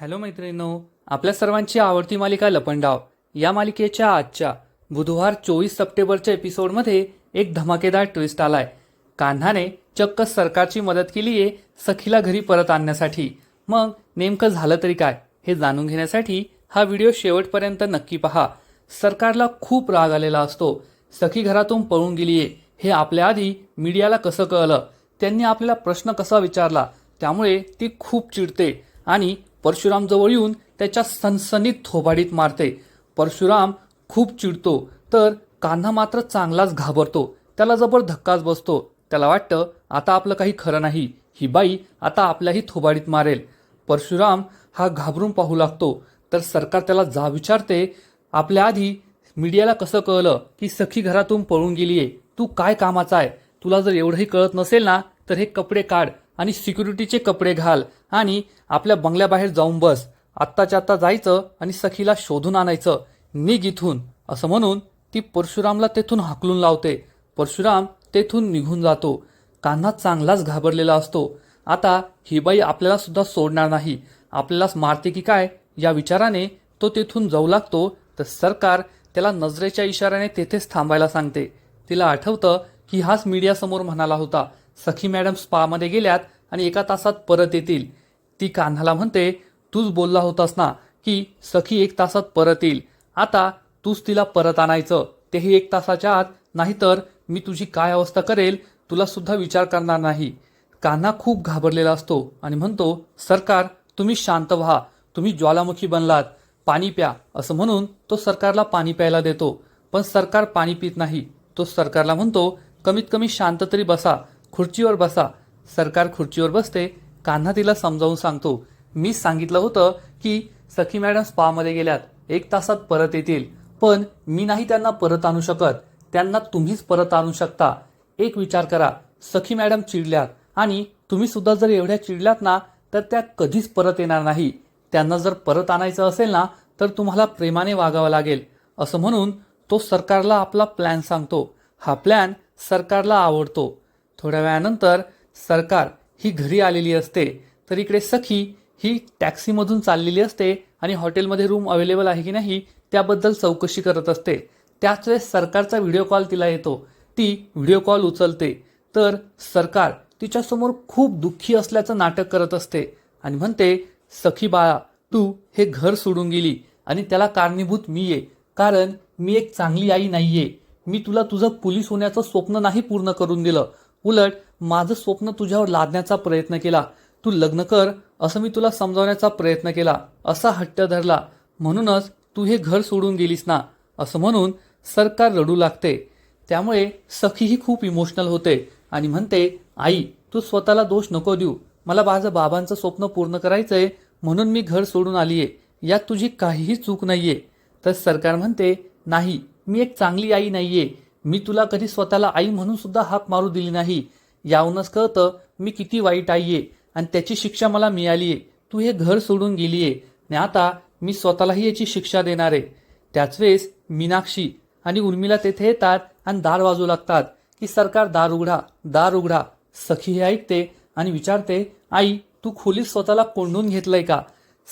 Hello मैत्रिणींनो आपल्या सर्वांची आवडती मालिका लपंडाव. या मालिकेच्या आजच्या बुधवार चोवीस सप्टेंबरच्या एपिसोडमध्ये एक धमाकेदार ट्विस्ट आलाय. कान्हाने चक्क सरकारची मदत केली आहे सखीला घरी परत आणण्यासाठी. मग नेमकं झालं तरी काय हे जाणून घेण्यासाठी हा व्हिडिओ शेवटपर्यंत नक्की पहा. सरकारला खूप राग आलेला असतो. सखी घरातून पळून गेलीये हे आपल्या आधी मीडियाला कसं कळलं? त्यांनी आपल्याला प्रश्न कसा विचारला? त्यामुळे ती खूप चिडते आणि परशुराम जवळ येऊन त्याच्या सनसनीत थोबाडीत मारते. परशुराम खूप चिडतो तर कान्हा मात्र चांगलाच घाबरतो. त्याला जबर धक्काच बसतो. त्याला वाटतं आता आपलं काही खरं नाही. ही बाई आता आपल्याही थोबाडीत मारेल. परशुराम हा घाबरून पाहू लागतो. तर सरकार त्याला जा विचारते आपल्या आधी मीडियाला कसं कळलं की सखी घरातून पळून गेलीये? तू काय कामाचा आहे? तुला जर एवढंही कळत नसेल ना तर हे कपडे काढ. आणि सिक्युरिटीचे कपडे घाल आणि आपल्या बंगल्याबाहेर जाऊन बस. आत्ताच्या आत्ता जायचं आणि सखीला शोधून आणायचं. निघ इथून. असं म्हणून ती परशुरामला तेथून हाकलून लावते. परशुराम तेथून निघून जातो. कान्हा चांगलाच घाबरलेला असतो. आता ही बाई आपल्याला सुद्धा सोडणार नाही. आपल्यालाच मारते की काय? या विचाराने तो तेथून जाऊ लागतो. तर सरकार त्याला नजरेच्या इशाऱ्याने तेथेच थांबायला सांगते. तिला आठवतं की हाच मीडियासमोर म्हणाला होता. सखी मॅडम स्पामध्ये गेल्यात आणि एका तासात परत येतील. ती कान्हाला म्हणते तूच बोलला होतास ना की सखी एक तासात परत येईल. आता तूच तिला परत आणायचं. तेही एक तासाच्या आत. नाहीतर मी तुझी काय अवस्था करेल तुला सुद्धा विचार करणार नाही. कान्हा खूप घाबरलेला असतो आणि म्हणतो सरकार तुम्ही शांत व्हा. तुम्ही ज्वालामुखी बनलात. पाणी प्या. असं म्हणून तो सरकारला पाणी प्यायला देतो. पण सरकार पाणी पित नाही. तो सरकारला म्हणतो कमीत कमी शांत तरी बसा. खुर्चीवर बसा. सरकार खुर्चीवर बसते. कान्हा तिला समजावून सांगतो. मी सांगितलं होतं की सखी मॅडम स्पामध्ये गेल्यात. एक तासात परत येतील. पण मी नाही त्यांना परत आणू शकत. त्यांना तुम्हीच परत आणू शकता. एक विचार करा. सखी मॅडम चिडल्यात. आणि तुम्ही सुद्धा जर एवढ्या चिडल्यात ना तर त्या कधीच परत येणार नाही. त्यांना जर परत आणायचं असेल ना तर तुम्हाला प्रेमाने वागावं लागेल. असं म्हणून तो सरकारला आपला प्लॅन सांगतो. हा प्लॅन सरकारला आवडतो. थोड्या वेळानंतर सरकार ही घरी आलेली असते तर इकडे सखी ही टॅक्सीमधून चाललेली असते आणि हॉटेलमध्ये रूम अवेलेबल आहे की नाही त्याबद्दल चौकशी करत असते. त्याच वेळेस सरकारचा व्हिडिओ कॉल तिला येतो. ती व्हिडिओ कॉल उचलते. तर सरकार तिच्यासमोर खूप दुःखी असल्याचं नाटक करत असते आणि म्हणते सखी बाळा तू हे घर सोडून गेली आणि त्याला कारणीभूत मी आहे. कारण मी एक चांगली आई नाहीये. मी तुला तुझं पोलीस होण्याचं स्वप्न नाही पूर्ण करून दिलं. उलट माझं स्वप्न तुझ्यावर लादण्याचा प्रयत्न केला. तू लग्न कर असं मी तुला समजावण्याचा प्रयत्न केला. असा हट्ट धरला. म्हणूनच तू हे घर सोडून गेलीस ना? असं म्हणून सरकार रडू लागते. त्यामुळे सखीही खूप इमोशनल होते आणि म्हणते आई तू स्वतःला दोष नको देऊ. मला माझं बाबांचं स्वप्न पूर्ण करायचंय म्हणून मी घर सोडून आलीये. यात तुझी काहीही चूक नाहीये. तर सरकार म्हणते नाही मी एक चांगली आई नाहीये. मी तुला कधी स्वतःला आई म्हणून सुद्धा हाक मारू दिली नाही. याहूनच कळतं मी किती वाईट आई आहे आणि त्याची शिक्षा मला मिळालीये तू हे घर सोडून गेलीये आणि आता मी स्वतःलाही याची शिक्षा देणार आहे. त्याच वेळेस मीनाक्षी आणि उर्मिला तेथे येतात आणि दार वाजू लागतात की सरकार दार उघडा दार उघडा. सखी हे ऐकते आणि विचारते आई तू खोलीत स्वतःला कोंडून घेतलंय का?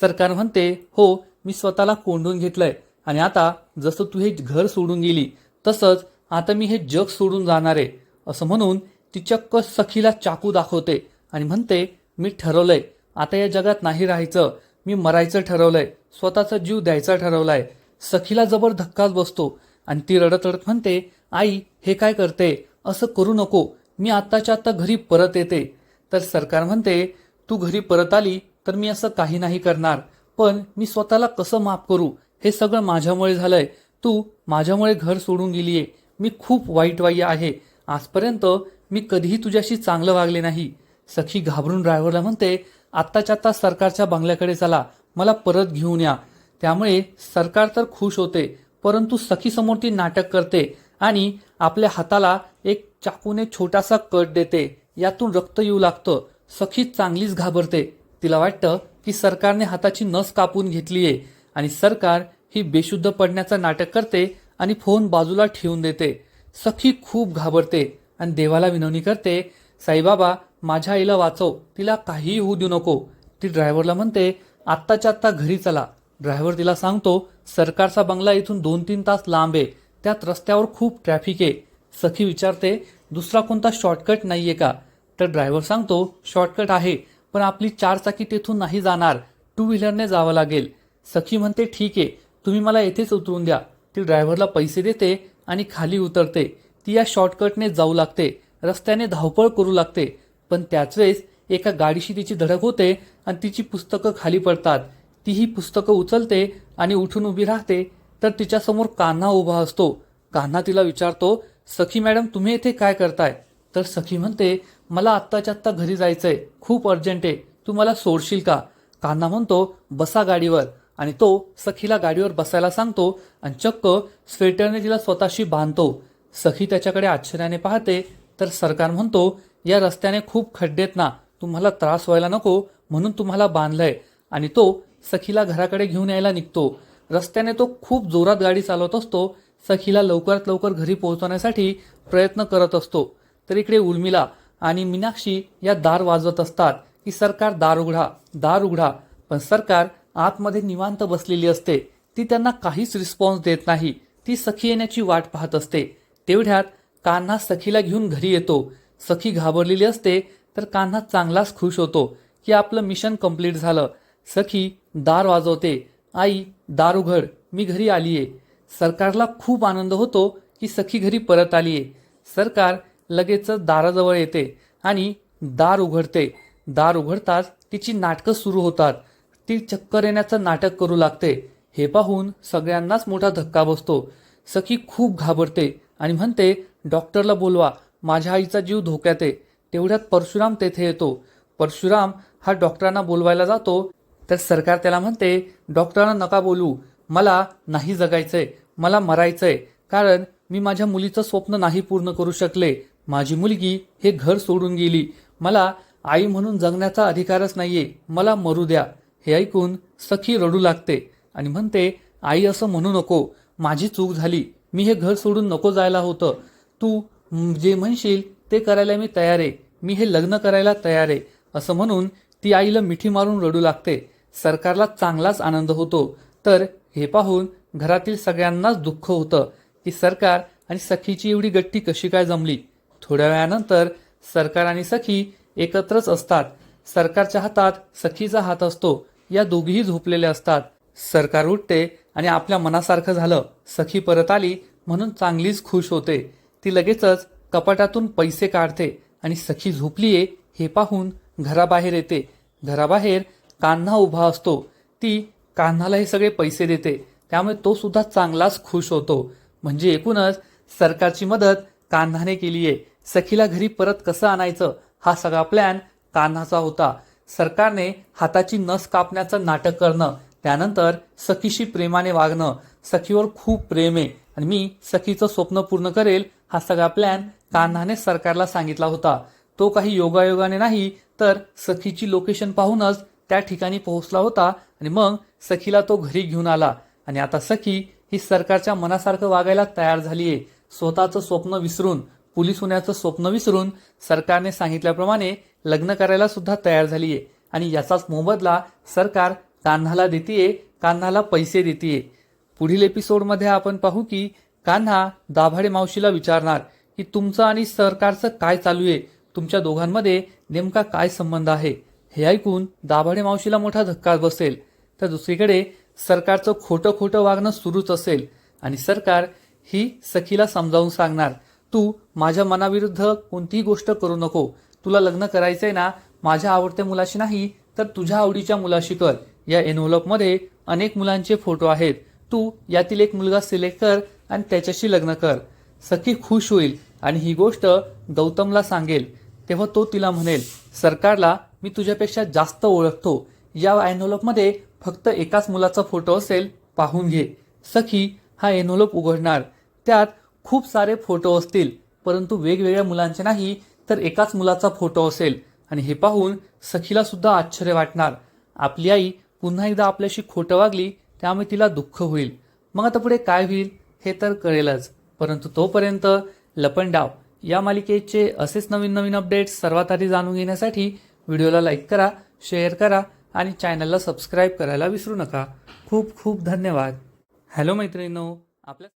सरकार म्हणते हो मी स्वतःला कोंडून घेतलंय. आणि आता जसं तू हे घर सोडून गेली तसंच आता मी हे जग सोडून जाणार आहे असं म्हणून ती चक्क सखीला चाकू दाखवते आणि म्हणते मी ठरवलंय आता या जगात नाही राहायचं मी मरायचं ठरवलंय स्वतःचा जीव द्यायचा ठरवलाय सखीला जबर धक्काच बसतो आणि ती रडत रडत म्हणते आई हे काय करते? असं करू नको मी आत्ताच्या आत्ता घरी परत येते. तर सरकार म्हणते तू घरी परत आली तर मी असं काही नाही करणार पण मी स्वतःला कसं माफ करू? हे सगळं माझ्यामुळे झालंय. तू माझ्यामुळे घर सोडून गेलीये मी खूप वाईटवाई आहे. आजपर्यंत मी कधीही तुझ्याशी चांगलं वागले नाही. सखी घाबरून ड्रायव्हरला म्हणते आत्ताच्या आत्ता सरकारच्या बंगल्याकडे चला मला परत घेऊन या. त्यामुळे सरकार तर खुश होते परंतु सखीसमोर ती नाटक करते आणि आपल्या हाताला एक चाकूने छोटासा कट देते. यातून रक्त येऊ लागतं. सखी चांगलीच घाबरते. तिला वाटतं की सरकारने हाताची नस कापून घेतलीये आणि सरकार ही बेशुद्ध पडण्याचं नाटक करते आणि फोन बाजूला ठेवून देते. सखी खूप घाबरते आणि देवाला विनवणी करते साईबाबा माझ्या आईला वाचव तिला काहीही होऊ देऊ नको. ती ड्रायव्हरला म्हणते आत्ताच्या आत्ता घरी चला. ड्रायव्हर तिला सांगतो सरकारचा बंगला इथून दोन तीन तास लांब आहे. त्यात रस्त्यावर खूप ट्रॅफिक आहे. सखी विचारते दुसरा कोणता शॉर्टकट नाही आहे का? तर ड्रायव्हर सांगतो शॉर्टकट आहे पण आपली चारचाकी तेथून नाही जाणार. टू व्हीलरने जावं लागेल. सखी म्हणते ठीक आहे तुम्ही मला येथेच उतरून द्या. ती ड्रायव्हरला पैसे देते आणि खाली उतरते. ती या शॉर्टकटने जाऊ लागते. रस्त्याने धावपळ करू लागते. पण त्याच वेळेस एका गाडीशी तिची धडक होते आणि तिची पुस्तकं खाली पडतात. ती ही पुस्तकं उचलते आणि उठून उभी राहते. तर तिच्यासमोर कान्हा उभा असतो. कान्हा तिला विचारतो सखी मॅडम तुम्ही येथे काय करताय? तर सखी म्हणते मला आत्ताच्या आत्ता घरी जायचंय. खूप अर्जंट आहे. तू मला सोडशील का? कान्हा म्हणतो बसा गाडीवर. आणि तो सखीला गाडीवर बसायला सांगतो आणि चक्क स्वेटरने तिला स्वतःशी बांधतो. सखी त्याच्याकडे आश्चर्याने पाहते तर सरकार म्हणतो या रस्त्याने खूप खड्डेत ना तुम्हाला त्रास व्हायला नको म्हणून तुम्हाला बांधलंय. आणि तो सखीला घराकडे घेऊन यायला निघतो. रस्त्याने तो खूप जोरात गाडी चालवत असतो. सखीला लवकरात लवकर घरी पोहोचवण्यासाठी प्रयत्न करत असतो. तर इकडे उर्मिला आणि मीनाक्षी या दार वाजवत असतात की सरकार दार उघडा दार उघडा. पण सरकार आतमध्ये निवांत बसलेली असते. ती त्यांना काहीच रिस्पॉन्स देत नाही. ती सखी येण्याची वाट पाहत असते. तेवढ्यात कान्हा सखीला घेऊन घरी येतो. सखी घाबरलेली असते तर कान्हा चांगलाच खुश होतो की आपलं मिशन कंप्लीट झालं. सखी दार वाजवते. आई दार उघड. मी घरी आलीये. सरकारला खूप आनंद होतो की सखी घरी परत आलीये. सरकार लगेच दाराजवळ येते आणि दार उघडते. दार उघडताच तिची नाटकं सुरू होतात. ती चक्कर येण्याचं नाटक करू लागते. हे पाहून सगळ्यांनाच मोठा धक्का बसतो. सखी खूप घाबरते आणि म्हणते डॉक्टरला बोलवा माझ्या आईचा जीव धोक्यात आहे. तेवढ्यात परशुराम तेथे येतो. परशुराम हा डॉक्टरांना बोलवायला जातो तर सरकार त्याला म्हणते डॉक्टरांना नका बोलू. मला नाही जगायचंय. मला मरायचंय. कारण मी माझ्या मुलीचं स्वप्न नाही पूर्ण करू शकले. माझी मुलगी हे घर सोडून गेली. मला आई म्हणून जगण्याचा अधिकारच नाहीये. मला मरू द्या. हे ऐकून सखी रडू लागते आणि म्हणते आई असं म्हणू नको माझी चूक झाली मी हे घर सोडून नको जायला होतं. तू जे म्हणशील ते करायला मी तयार आहे मी हे लग्न करायला तयार आहे. असं म्हणून ती आईला मिठी मारून रडू लागते. सरकारला चांगलाच आनंद होतो. तर हे पाहून घरातील सगळ्यांनाच दुःख होतं की सरकार आणि सखीची एवढी गट्टी कशी काय जमली. थोड्या वेळानंतर सरकार आणि सखी एकत्रच असतात. सरकारच्या हातात सखीचा हात असतो. या दोघीही झोपलेल्या असतात. सरकार उठते आणि आपल्या मनासारखं झालं. सखी परत आली म्हणून चांगलीच खुश होते. ती लगेचच कपाटातून पैसे काढते आणि सखी झोपलीये हे पाहून घराबाहेर येते. घराबाहेर कान्हा उभा असतो. ती कान्हाला हे सगळे पैसे देते. त्यामुळे तो सुद्धा चांगलाच खुश होतो. म्हणजे एकूणच सरकारची मदत कान्हाने केली आहे सखीला घरी परत कसं आणायचं? हा सगळा प्लॅन कान्हाचा होता. सरकारने हाताची नस कापण्याचं नाटक करणं त्यानंतर सखीशी प्रेमाने वागणं सखीवर खूप प्रेम आहे. आणि मी सखीचं स्वप्न पूर्ण करेल हा सगळा प्लॅन कान्हाने सरकारला सांगितला होता. तो काही योगायोगाने नाही तर सखीची लोकेशन पाहूनच त्या ठिकाणी पोहोचला होता आणि मग सखीला तो घरी घेऊन आला. आणि आता सखी ही सरकारच्या मनासारखं वागायला तयार झालीये स्वतःचं स्वप्न विसरून. पोलीस होण्याचं स्वप्न विसरून सरकारने सांगितल्याप्रमाणे लग्न करायला सुद्धा तयार झालीये. आणि याचाच मोबदला सरकार कान्हाला देतीये कान्हाला पैसे देतीये. पुढील एपिसोडमध्ये आपण पाहू की कान्हा दाभाडे मावशीला विचारणार की तुमचं आणि सरकारचं काय चालू आहे? तुमच्या दोघांमध्ये नेमका काय संबंध आहे? हे ऐकून दाभाडे मावशीला मोठा धक्का बसेल. तर दुसरीकडे सरकारचं खोटं खोटं वागणं सुरूच असेल आणि सरकार ही सखीला समजावून सांगणार तू माझ्या मनाविरुद्ध कोणतीही गोष्ट करू नको. तुला लग्न करायचंय ना माझ्या आवडत्या मुलाशी नाही तर तुझ्या आवडीच्या मुलाशी कर. या एनव्हलपमध्ये अनेक मुलांचे फोटो आहेत. तू यातील एक मुलगा सिलेक्ट कर आणि त्याच्याशी लग्न कर. सखी खुश होईल आणि ही गोष्ट गौतमला सांगेल. तेव्हा तो तिला म्हणेल सरकारला मी तुझ्यापेक्षा जास्त ओळखतो. या एनव्हलपमध्ये फक्त एकाच मुलाचा फोटो असेल पाहून घे. सखी हा एनव्हलप उघडणार. त्यात खूप सारे फोटो असतील परंतु वेगवेगळ्या मुलांचे नाही तर एकाच मुलाचा फोटो असेल. आणि हे पाहून सखीला सुद्धा आश्चर्य वाटणार. आपली आई पुन्हा एकदा आपल्याशी खोटं वागली त्यामुळे तिला दुःख होईल. मग आता पुढे काय होईल हे तर कळेलच. परंतु तोपर्यंत लपंडाव या मालिकेचे असेच नवीन नवीन अपडेट्स सर्वात आधी जाणून घेण्यासाठी व्हिडिओला लाईक करा शेअर करा आणि चॅनलला सबस्क्राईब करायला विसरू नका. खूप खूप धन्यवाद. हॅलो मैत्रिणींनो आपल्या